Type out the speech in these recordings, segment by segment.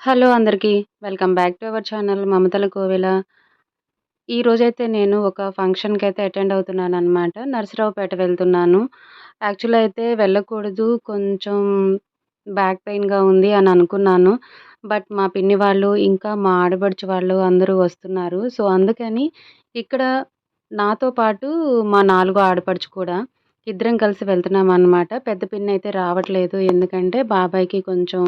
Hello అందరికీ welcome back to our channel మమతల కోవెల. ఈరోజైతే నేను ఒక ఫంక్షన్కి అయితే అటెండ్ అవుతున్నాను అనమాట నర్సరావుపేట వెళ్తున్నాను. యాక్చువల్ అయితే వెళ్ళకూడదు కొంచెం బ్యాక్ పెయిన్గా ఉంది అని అనుకున్నాను. బట్ మా పిన్ని వాళ్ళు ఇంకా మా ఆడబడుచు వాళ్ళు అందరూ వస్తున్నారు. సో అందుకని ఇక్కడ నాతో పాటు మా నాలుగో ఆడపడుచు కూడా ఇద్దరం కలిసి వెళ్తున్నాం అనమాట పెద్ద పిన్ని అయితే రావట్లేదు. ఎందుకంటే బాబాయ్కి కొంచెం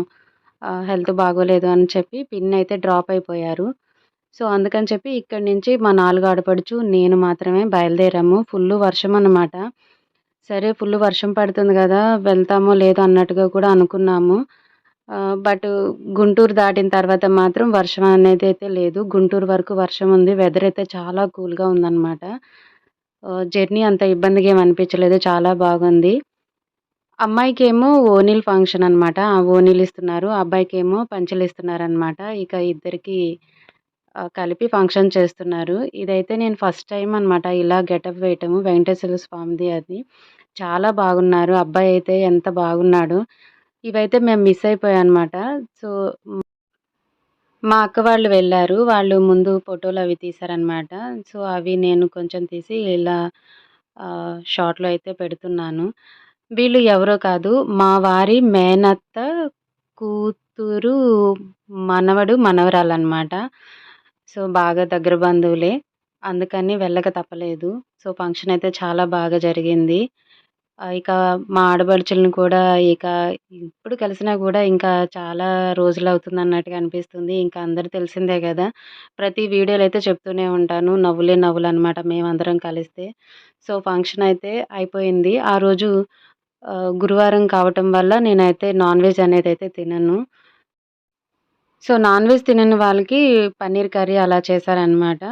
హెల్త్ బాగోలేదు అని చెప్పి పిన్ అయితే డ్రాప్ అయిపోయారు. సో అందుకని చెప్పి ఇక్కడి నుంచి మా నాలుగు ఆడపడుచు నేను మాత్రమే బయలుదేరాము. ఫుల్ వర్షం అన్నమాట. సరే ఫుల్ వర్షం పడుతుంది కదా వెళ్తామో లేదో అన్నట్టుగా కూడా అనుకున్నాము. బట్ గుంటూరు దాటిన తర్వాత మాత్రం వర్షం అనేది అయితే లేదు. గుంటూరు వరకు వర్షం ఉంది. వెదర్ అయితే చాలా కూల్గా ఉందన్నమాట. జర్నీ అంత ఇబ్బందిగా ఏమి అనిపించలేదు. చాలా బాగుంది. అమ్మాయికేమో ఓణీల ఫంక్షన్ అనమాట. ఇస్తున్నారు అబ్బాయికి ఇస్తున్నారు. అబ్బాయికేమో ఇస్తున్నారు అనమాట ఇక ఇద్దరికి కలిపి ఫంక్షన్ చేస్తున్నారు. ఇదైతే నేను ఫస్ట్ టైం అనమాట ఇలా గెటప్ వేయటము. వెంకటేశ్వర స్వామిది అది. చాలా బాగున్నారు. అబ్బాయి అయితే ఎంత బాగున్నాడో. ఇవైతే మేము మిస్ అయిపోయామనమాట. సో మా అక్క వాళ్ళు వెళ్ళారు. వాళ్ళు ముందు ఫోటోలు అవి తీశారనమాట. సో అవి నేను కొంచెం తీసి ఇలా షార్ట్‌లో అయితే పెడుతున్నాను. వీళ్ళు ఎవరో కాదు. మా వారి మేనత్త కూతురు మనవడు మనవరాలన్నమాట. సో బాగా దగ్గర బంధువులే. అందుకని వెళ్ళక తప్పలేదు. సో ఫంక్షన్ అయితే చాలా బాగా జరిగింది. ఇక మా ఆడబడుచులను కూడా ఇక ఇప్పుడు కలిసినా కూడా ఇంకా చాలా రోజులు అవుతుంది అన్నట్టుగా అనిపిస్తుంది. ఇంకా అందరు తెలిసిందే కదా. ప్రతి వీడియోలు అయితే చెప్తూనే ఉంటాను. నవ్వులే నవ్వులు అనమాట మేమందరం కలిస్తే. సో ఫంక్షన్ అయితే అయిపోయింది. ఆ రోజు గురువారం కావటం వల్ల నేనైతే నాన్ వెజ్ అనేది అయితే తినను. సో నాన్ వెజ్ తినని వాళ్ళకి పన్నీర్ కర్రీ అలా చేశారనమాట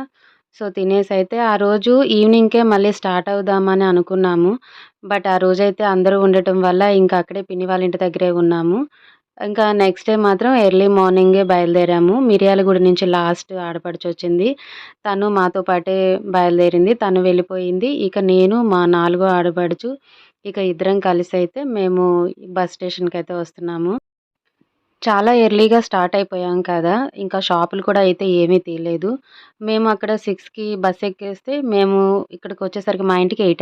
సో తినేసి అయితే ఆ రోజు ఈవినింగ్కే మళ్ళీ స్టార్ట్ అవుదామని అనుకున్నాము. బట్ ఆ రోజైతే అందరూ ఉండటం వల్ల ఇంకా అక్కడే పిన్ని వాళ్ళ ఇంటి దగ్గరే ఉన్నాము. ఇంకా నెక్స్ట్ డే మాత్రం ఎర్లీ మార్నింగే బయలుదేరాము. మిర్యాలగూడ నుంచి లాస్ట్ ఆడపడుచు వచ్చింది. తను మాతో పాటే బయలుదేరింది. తను వెళ్ళిపోయింది. ఇక నేను మా నాలుగో ఆడపడుచు ఇక ఇద్దరం కలిసి అయితే మేము బస్ స్టేషన్కి అయితే వస్తున్నాము. చాలా ఎర్లీగా స్టార్ట్ అయిపోయాం కదా ఇంకా షాపులు కూడా అయితే ఏమీ తీయలేదు. మేము అక్కడ సిక్స్కి బస్ ఎక్కేస్తే మేము ఇక్కడికి వచ్చేసరికి మా ఇంటికి ఎయిట్